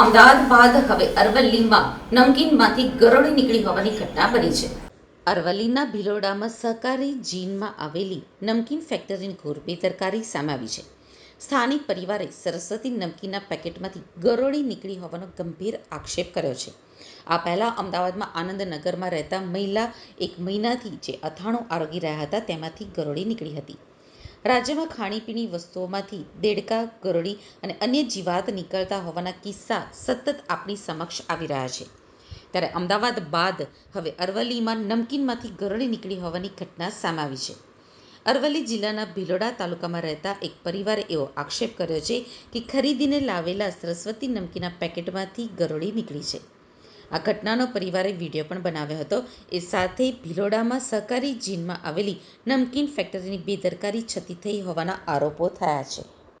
અમદાવાદ બાદ હવે અરવલ્લીમાં નમકીનમાંથી ગરોળી નીકળી હોવાની ઘટના બની છે. અરવલ્લીના ભિલોડામાં સહકારી જીનમાં આવેલી નમકીન ફેક્ટરીની ઘોર બેદરકારી સામે આવી છે. સ્થાનિક પરિવારે સરસ્વતી નમકીનના પેકેટમાંથી ગરોળી નીકળી હોવાનો ગંભીર આક્ષેપ કર્યો છે. આ પહેલાં અમદાવાદમાં આનંદનગરમાં રહેતા મહિલા એક મહિનાથી જે અથાણું આરોગી રહ્યા હતા, તેમાંથી ગરોળી નીકળી હતી. રાજ્યમાં ખાણીપીણી વસ્તુઓમાંથી દેડકા, ગરોળી અને અન્ય જીવાત નીકળતા હોવાના કિસ્સા સતત આપણી સમક્ષ આવી રહ્યા છે. ત્યારે અમદાવાદ બાદ હવે અરવલ્લીમાં નમકીનમાંથી ગરોળી નીકળી હોવાની ઘટના સામે આવી છે. અરવલ્લી જિલ્લાના ભિલોડા તાલુકામાં રહેતા એક પરિવારે એવો આક્ષેપ કર્યો છે કે ખરીદીને લાવેલા સરસ્વતી નમકીનના પેકેટમાંથી ગરોળી નીકળી છે. આ ઘટનાનો પરિવારે વીડિયો પણ બનાવ્યો હતો. એ સાથે ભિલોડામાં સહકારી જીનમાં આવેલી નમકીન ફેક્ટરીની બેદરકારી છતી થઈ હોવાના આરોપો થયા છે.